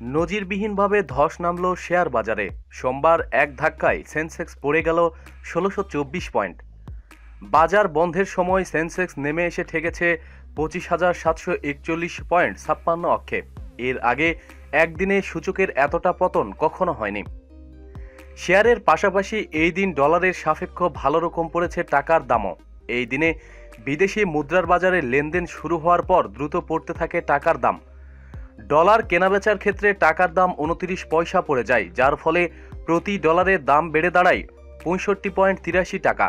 নজিরবিহীনভাবে ধস নামল শেয়ার বাজারে। সোমবার এক ধাক্কায় সেন্সেক্স পড়ে গেল ষোলোশো চব্বিশ পয়েন্ট। বাজার বন্ধের সময় সেন্সেক্স নেমে এসে ঠেকেছে পঁচিশ হাজার সাতশো একচল্লিশ পয়েন্ট ছাপ্পান্ন অক্ষে। এর আগে একদিনে সূচকের এতটা পতন কখনো হয়নি। শেয়ারের পাশাপাশি এই দিন ডলারের সাপেক্ষ ভালো রকম পড়েছে টাকার দামও। এই দিনে বিদেশি মুদ্রার বাজারে লেনদেন শুরু হওয়ার পর দ্রুত পড়তে থাকে টাকার দাম। ডলার কেনাবেচার ক্ষেত্রে টাকার দাম উনত্রিশ পয়সা পড়ে যায়, যার ফলে প্রতি ডলারের দাম বেড়ে দাঁড়ায় পঁয়ষট্টি পয়েন্ট তিরাশি টাকা।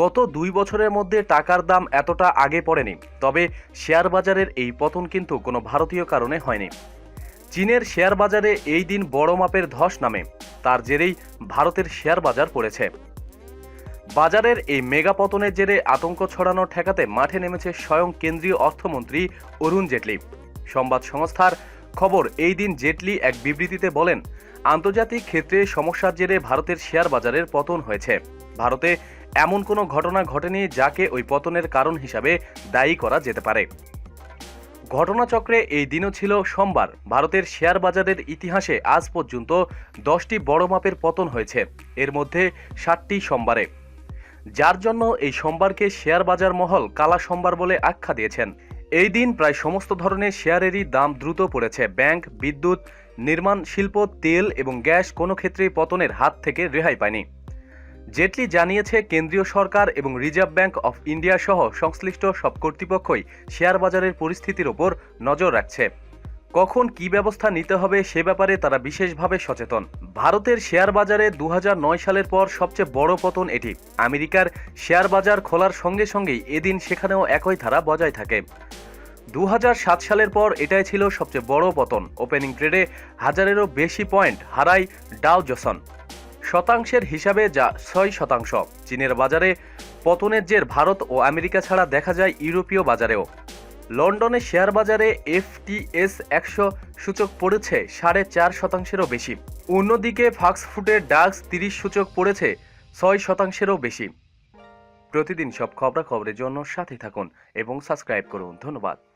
গত দুই বছরের মধ্যে টাকার দাম এতটা আগে পড়েনি, তবে শেয়ার বাজারের এই পতন কিন্তু কোনো ভারতীয় কারণে হয়নি। চীনের শেয়ার বাজারে এই দিন বড় মাপের ধস নামে, তার জেরেই ভারতের শেয়ার বাজার পড়েছে। বাজারের এই মেগা পতনের জেরে আতঙ্ক ছড়ানো ঠেকাতে মাঠে নেমেছে স্বয়ং কেন্দ্রীয় অর্থমন্ত্রী অরুণ জেটলি। সংবাদ সংস্থার খবর, এই দিন জেটলি এক বিবৃতিতে বলেন, আন্তর্জাতিক ক্ষেত্রে সমস্যার জেরে ভারতের শেয়ার বাজারের পতন হয়েছে। ভারতে এমন কোনো ঘটনা ঘটেনি যাকে ওই পতনের কারণ হিসাবে দায়ী করা যেতে পারে। ঘটনাচক্রে এই দিনও ছিল সোমবার। ভারতের শেয়ার বাজারের ইতিহাসে আজ পর্যন্ত দশটি বড় মাপের পতন হয়েছে। এর মধ্যে ষাটটি সোমবারে। যার জন্য এই সোমবারকে শেয়ার বাজার মহল কালা সোমবার বলে আখ্যা দিয়েছেন। এই দিন প্রায় সমস্ত ধরনের শেয়ারেরই দাম দ্রুত পড়েছে। ব্যাংক, বিদ্যুৎ, নির্মাণ শিল্প, তেল এবং গ্যাস কোনো ক্ষেত্রেই পতনের হাত থেকে রেহাই পায়নি। জেটলি জানিয়েছে, কেন্দ্রীয় সরকার এবং রিজার্ভ ব্যাংক অফ ইন্ডিয়া সহ সংশ্লিষ্ট সব কর্তৃপক্ষই শেয়ার বাজারের পরিস্থিতির ওপর নজর রাখছে। কখন কি ব্যবস্থা নিতে হবে সে ব্যাপারে তারা বিশেষভাবে সচেতন। ভারতের শেয়ার বাজারে দু হাজার নয় সালের পর সবচেয়ে বড় পতন এটি। আমেরিকার শেয়ার বাজার খোলার সঙ্গে সঙ্গেই এদিন সেখানেও একই ধারা বজায় থাকে। দু হাজার সাত সালের পর এটাই ছিল সবচেয়ে বড় পতন। ওপেনিং ট্রেডে হাজারেরও বেশি পয়েন্ট হারায় ডাও জোসন। শতাংশের হিসাবে যা ছয় শতাংশ। চীনের বাজারে পতনের জের ভারত ও আমেরিকা ছাড়া দেখা যায় ইউরোপীয় বাজারেও। লন্ডনে শেয়ার বাজারে এফটিএস একশো সূচক পড়েছে, সাড়ে চার শতাংশেরও বেশি। অন্যদিকে ফাক্সফুটের ডাক্স তিরিশ সূচক পড়েছে, ছয় শতাংশেরও বেশি। প্রতিদিন সব খবরাখবরের জন্য সাথে থাকুন এবং সাবস্ক্রাইব করুন। ধন্যবাদ।